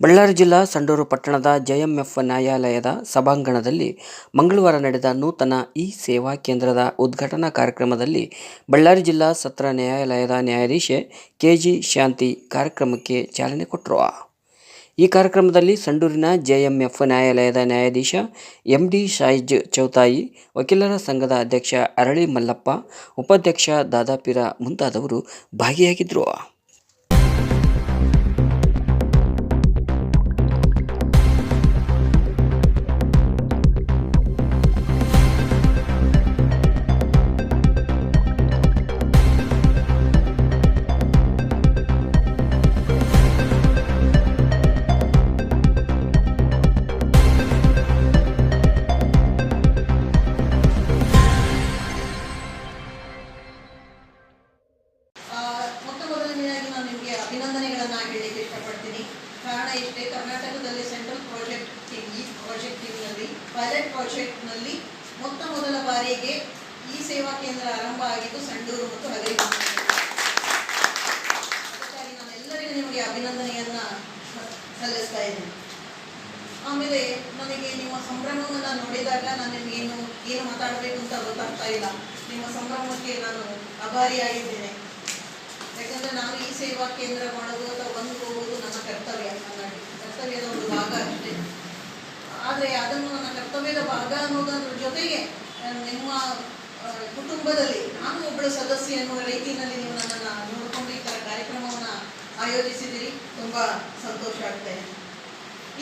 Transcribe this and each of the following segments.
ಬಳ್ಳಾರಿ ಜಿಲ್ಲಾ ಸಂಡೂರು ಪಟ್ಟಣದ ಜೆಎಂಎಫ್ ನ್ಯಾಯಾಲಯದ ಸಭಾಂಗಣದಲ್ಲಿ ಮಂಗಳವಾರ ನಡೆದ ನೂತನ ಇ ಸೇವಾ ಕೇಂದ್ರದ ಉದ್ಘಾಟನಾ ಕಾರ್ಯಕ್ರಮದಲ್ಲಿ ಬಳ್ಳಾರಿ ಜಿಲ್ಲಾ ಸತ್ರ ನ್ಯಾಯಾಲಯದ ನ್ಯಾಯಾಧೀಶೆ ಕೆಜಿ ಶಾಂತಿ ಕಾರ್ಯಕ್ರಮಕ್ಕೆ ಚಾಲನೆ ಕೊಟ್ಟರು ಈ ಕಾರ್ಯಕ್ರಮದಲ್ಲಿ ಸಂಡೂರಿನ ಜೆಎಂಎಫ್ ನ್ಯಾಯಾಲಯದ ನ್ಯಾಯಾಧೀಶ ಎಂಡಿ ಶಾಯಿಜ್ ಚೌತಾಯಿ, ವಕೀಲರ ಸಂಘದ ಅಧ್ಯಕ್ಷ ಅರಳಿ ಮಲ್ಲಪ್ಪ, ಉಪಾಧ್ಯಕ್ಷ ದಾದಾಪೀರ ಮುಂತಾದವರು ಭಾಗಿಯಾಗಿದ್ದರು ಅಭಿನಂದನೆಗಳನ್ನ ಹೇಳಲಿಕ್ಕೆ ಇಷ್ಟಪಡ್ತೀನಿ. ಕಾರಣ ಇಷ್ಟೇ, ಕರ್ನಾಟಕದಲ್ಲಿ ಸೆಂಟ್ರಲ್ ಪ್ರಾಜೆಕ್ಟ್ ಟೀಮ್ ಈ ಪ್ರಾಜೆಕ್ಟ್ ಟೀಮ್ನಲ್ಲಿ ಪೈಲಟ್ ಪ್ರಾಜೆಕ್ಟ್ನಲ್ಲಿ ಮೊತ್ತ ಮೊದಲ ಬಾರಿಗೆ ಈ ಸೇವಾ ಕೇಂದ್ರ ಆರಂಭ ಆಗಿದ್ದು ಸಂಡೂರು ಮತ್ತು ಹಗರಿಬೊಮ್ಮೆ ಅದಕ್ಕಾಗಿ ನಾನು ಎಲ್ಲರಿಗೂ ನಿಮಗೆ ಅಭಿನಂದನೆಯನ್ನ ಸಲ್ಲಿಸ್ತಾ ಇದ್ದೀನಿ. ಆಮೇಲೆ ನನಗೆ ನಿಮ್ಮ ಸಂಭ್ರಮವನ್ನು ನೋಡಿದಾಗ ನಾನು ನಿಮಗೇನು ಏನು ಮಾತಾಡಬೇಕು ಅಂತ ಗೊತ್ತಾಗ್ತಾ ಇಲ್ಲ. ನಿಮ್ಮ ಸಂಭ್ರಮಕ್ಕೆ ನಾನು ಅಭಾರಿಯಾಗಿದ್ದೇನೆ ಯಾಕಂದ್ರೆ ನಾವು ಈ ಸೇವಾ ಕೇಂದ್ರ ಮಾಡೋದು ಅಥವಾ ಬಂದು ಹೋಗೋದು ನನ್ನ ಕರ್ತವ್ಯ ನನ್ನ ಕರ್ತವ್ಯದ ಒಂದು ಭಾಗ ಅಷ್ಟೇ. ಆದರೆ ಅದನ್ನು ನನ್ನ ಕರ್ತವ್ಯದ ಭಾಗ ಅನ್ನೋದರ ಜೊತೆಗೆ ನಿಮ್ಮ ಕುಟುಂಬದಲ್ಲಿ ನಾನು ಒಬ್ಬಳು ಸದಸ್ಯ ಎನ್ನುವ ರೀತಿಯಲ್ಲಿ ನೀವು ನನ್ನನ್ನು ನೋಡಿಕೊಂಡು ಈ ಥರ ಕಾರ್ಯಕ್ರಮವನ್ನು ಆಯೋಜಿಸಿದಿರಿ ತುಂಬ ಸಂತೋಷ ಆಗ್ತಾ ಇದೆ.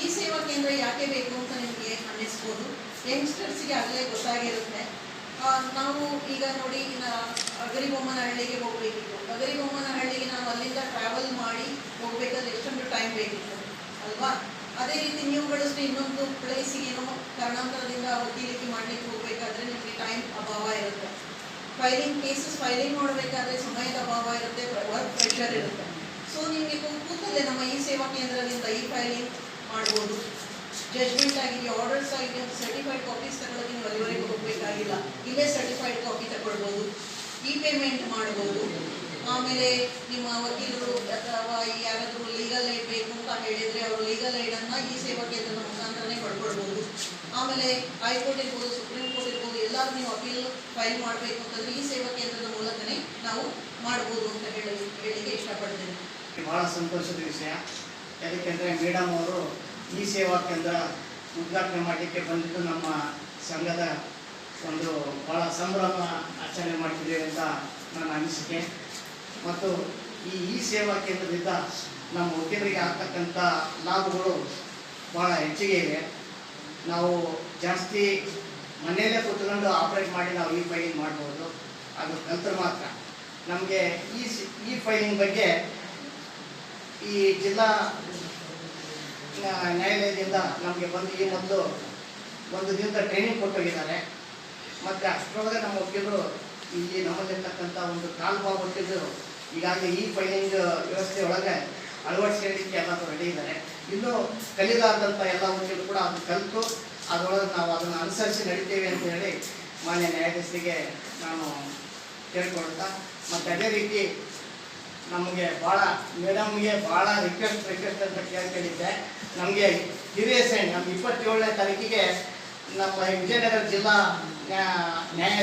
ಈ ಸೇವಾ ಕೇಂದ್ರ ಯಾಕೆ ಬೇಕು ಅಂತ ನಿಮಗೆ ಅನ್ನಿಸ್ಬೋದು. ಯಂಗ್ಸ್ಟರ್ಸ್ಗೆ ಆಗಲೇ ಗೊತ್ತಾಗಿರುತ್ತೆ. ನಾವು ಈಗ ನೋಡಿ ನಾ- ಹೋಗ್ಬೇಕಿತ್ತು ಹೋಗಬೇಕಿತ್ತು. ಅಗರಿಬೊಮ್ಮನಹಳ್ಳಿಗೆ ನಾವು ಅಲ್ಲಿಂದ ಟ್ರಾವೆಲ್ ಮಾಡಿ ಹೋಗ್ಬೇಕಾದ್ರೆ ಎಷ್ಟೊಂದು ಟೈಮ್ ಬೇಕಿತ್ತು, ಅಲ್ವಾ? ಅದೇ ರೀತಿ ನೀವುಗಳಷ್ಟು ಇನ್ನೊಂದು ಪ್ಲೇಸಿಗೆ ಏನೋ ಕಾರಣಾಂತರದಿಂದ ವಕೀಲಿಕೆ ಮಾಡ್ಲಿಕ್ಕೆ ಹೋಗ್ಬೇಕಾದ್ರೆ ನಿಮಗೆ ಟೈಮ್ ಅಭಾವ ಇರುತ್ತೆ. ಫೈಲಿಂಗ್ ಕೇಸಸ್ ಫೈಲಿಂಗ್ ಮಾಡಬೇಕಾದ್ರೆ ಸಮಯದ ಅಭಾವ ಇರುತ್ತೆ ವರ್ಕ್ ಪ್ರೆಷರ್ ಇರುತ್ತೆ. ಸೊ ನಿಮಗೆ ಕೂತಲ್ಲೇ ನಮ್ಮ ಈ ಸೇವಾ ಕೇಂದ್ರದಿಂದ ಈ ಫೈಲಿಂಗ್ ಮಾಡ್ಬೋದು. ಜಡ್ಜ್ಮೆಂಟ್ ಆಗಿದೆ ಆರ್ಡರ್ಸ್ ಆಗಿದೆ ಸರ್ಟಿಫೈಡ್ ಕಾಪೀಸ್ ತಗೊಳ್ಳೋದು ನೀವು ಮಾಡ್ಬೋದು. ಆಮೇಲೆ ನಿಮ್ಮ ವಕೀಲರು ಅಥವಾ ಯಾರಾದರೂ ಲೀಗಲ್ ಏಡ್ ಬೇಕು ಅಂತ ಹೇಳಿದರೆ ಅವರು ಲೀಗಲ್ ಏಡನ್ನು ಈ ಸೇವಾ ಕೇಂದ್ರದ ಮುಖಾಂತರನೇ ಪಡ್ಕೊಳ್ಬೋದು. ಆಮೇಲೆ ಹೈಕೋರ್ಟ್ ಇರ್ಬೋದು, ಸುಪ್ರೀಂ ಕೋರ್ಟ್ ಇರ್ಬೋದು, ಎಲ್ಲರೂ ನೀವು ಅಪೀಲ್ ಫೈಲ್ ಮಾಡಬೇಕು ಅಂತಂದರೆ ಈ ಸೇವಾ ಕೇಂದ್ರದ ಮೂಲಕನೇ ನಾವು ಮಾಡ್ಬೋದು ಅಂತ ಹೇಳಿ ಹೇಳಿಕ್ಕೆ ಇಷ್ಟಪಡ್ತೇನೆ. ಬಹಳ ಸಂತೋಷದ ವಿಷಯ. ಯಾಕೆಂದರೆ ಮೇಡಮ್ ಅವರು ಈ ಸೇವಾ ಕೇಂದ್ರ ಉದ್ಘಾಟನೆ ಮಾಡಲಿಕ್ಕೆ ಬಂದಿದ್ದು ನಮ್ಮ ಸಂಘದ ಒಂದು ಭಾಳ ಸಂಭ್ರಮ ಆಚರಣೆ ಮಾಡ್ತಿದ್ದೇವೆ ಅಂತ ನನ್ನ ಅನಿಸಿಕೆ. ಮತ್ತು ಈ ಇ ಸೇವಾ ಕೇಂದ್ರದಿಂದ ನಮ್ಮ ವಕೀಲರಿಗೆ ಆಗ್ತಕ್ಕಂಥ ಲಾಭಗಳು ಭಾಳ ಹೆಚ್ಚಿಗೆ ಇವೆ. ನಾವು ಜಾಸ್ತಿ ಮನೆಯಲ್ಲೇ ಕೂತ್ಕೊಂಡು ಆಪ್ರೇಟ್ ಮಾಡಿ ನಾವು ಈ ಫೈಲಿಂಗ್ ಮಾಡ್ಬೋದು. ಅದು ಕಲ್ತ್ರ ಮಾತ್ರ ನಮಗೆ ಈ ಈ ಫೈಲಿಂಗ್ ಬಗ್ಗೆ ಈ ಜಿಲ್ಲಾ ನ್ಯಾ- ನ್ಯಾಯಾಲಯದಿಂದ ನಮಗೆ ಬಂದು ಈ ಮೊದಲು ಒಂದು ದಿನದ ಟ್ರೈನಿಂಗ್ ಕೊಟ್ಟೋಗಿದ್ದಾರೆ. ಮತ್ತು ಅಷ್ಟರೊಳಗೆ ನಮ್ಮ ವಕೀಲರು ಇಲ್ಲಿ ನಮ್ಮಲ್ಲಿರ್ತಕ್ಕಂಥ ಒಂದು ಕಾಲು ಭಾಗ ವಕೀಲರು ಈಗಾಗಲೇ ಈ ಫೈಲಿಂಗ್ ವ್ಯವಸ್ಥೆ ಒಳಗೆ ಅಳವಡಿಸ್ಕೊಳ್ಳಿಕ್ಕೆ ಎಲ್ಲ ರೆಡಿ ಇದ್ದಾರೆ. ಇನ್ನೂ ಕಲಿಲಾರ್ದಂಥ ಎಲ್ಲ ವಕೀಲರು ಕೂಡ ಅದು ಕಲಿತು, ಅದರೊಳಗೆ ನಾವು ಅದನ್ನು ಅನುಸರಿಸಿ ನಡಿತೇವೆ ಅಂತ ಹೇಳಿ ಮಾನ್ಯ ನ್ಯಾಯಾಧೀಶರಿಗೆ ನಾನು ಕೇಳ್ಕೊಳ್ತಾ, ಮತ್ತು ಅದೇ ರೀತಿ ನಮಗೆ ಭಾಳ, ಮೇಡಮ್ಗೆ ಭಾಳ ರಿಕ್ವೆಸ್ಟ್ ರಿಕ್ವೆಸ್ಟ್ ಅಂತ ಕೇಳ್ಕೊಂಡಿದ್ದೆ. ನಮಗೆ ಹಿರಿಯ ಸೈನ್ ನಮ್ಮ ಇಪ್ಪತ್ತೇಳನೇ ತಾರೀಕಿಗೆ ನಮ್ಮ ವಿಜಯನಗರ ಜಿಲ್ಲಾ ನ್ಯಾ- ನ್ಯಾಯ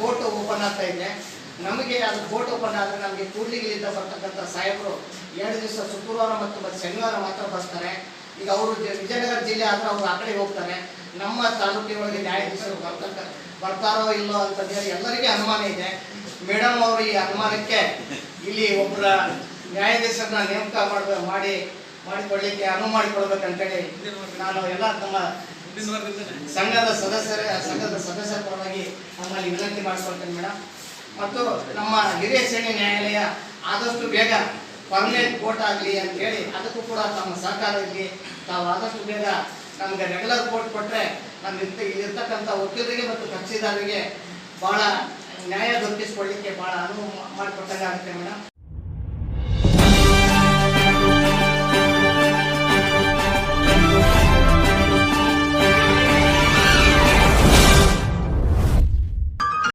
ಕೋರ್ಟ್ ಓಪನ್ ಆಗ್ತಾ ಇದೆ. ನಮಗೆ ಅದು ಕೋರ್ಟ್ ಓಪನ್ ಆದರೆ ನಮಗೆ ಕೂಡ್ಲಿಗಿಲಿಂದ ಬರ್ತಕ್ಕಂಥ ಸಾಹೇಬರು ಎರಡು ದಿವಸ ಶುಕ್ರವಾರ ಮತ್ತು ಮತ್ತು ಶನಿವಾರ ಮಾತ್ರ ಬರ್ತಾರೆ. ಈಗ ಅವರು ವಿಜಯನಗರ ಜಿಲ್ಲೆ ಆದರೆ ಅವರು ಆ ಕಡೆ ಹೋಗ್ತಾರೆ. ನಮ್ಮ ತಾಲೂಕಿನೊಳಗೆ ನ್ಯಾಯಾಧೀಶರು ಬರ್ತಕ್ಕ ಬರ್ತಾರೋ ಇಲ್ಲೋ ಅಂತಂದೇಳಿ ಎಲ್ಲರಿಗೆ ಅನುಮಾನ ಇದೆ. ಮೇಡಮ್ ಅವರು ಈ ಅನುಮಾನಕ್ಕೆ ಇಲ್ಲಿ ಒಬ್ಬರ ನ್ಯಾಯಾಧೀಶರನ್ನ ನೇಮಕ ಮಾಡಿ, ಮಾಡಿಕೊಳ್ಳಿಕ್ಕೆ ಅನುವು ಮಾಡಿಕೊಳ್ಬೇಕಂತೇಳಿ ನಾನು ಎಲ್ಲ ನಮ್ಮ ಸಂಘದ ಸದಸ್ಯರ ಸಂಘದ ಸದಸ್ಯರ ಪರವಾಗಿ ನಮ್ಮಲ್ಲಿ ವಿನಂತಿ ಮಾಡ್ಕೊಳ್ತೇನೆ ಮೇಡಮ್. ಮತ್ತು ನಮ್ಮ ಹಿರಿಯ ಶ್ರೇಣಿ ನ್ಯಾಯಾಲಯ ಆದಷ್ಟು ಬೇಗ ಪರ್ಮನೆಂಟ್ ಕೋರ್ಟ್ ಆಗಲಿ ಅಂತೇಳಿ ಅದಕ್ಕೂ ಕೂಡ ತಮ್ಮ ಸಹಕಾರ ಇರಲಿ ತಾವು ಆದಷ್ಟು ಬೇಗ ನಮಗೆ ರೆಗ್ಯುಲರ್ ಕೋರ್ಟ್ ಕೊಟ್ಟರೆ ನಮ್ಮ ಇಲ್ಲಿರ್ತಕ್ಕಂಥ ವಕೀಲರಿಗೆ ಮತ್ತು ಕಕ್ಷಿದಾರರಿಗೆ ಭಾಳ ನ್ಯಾಯ ದೊರಕಿಸ್ಕೊಳ್ಳಿಕ್ಕೆ ಭಾಳ ಅನುವು ಮಾಡಿಕೊಟ್ಟಂಗೆ ಆಗುತ್ತೆ ಮೇಡಮ್.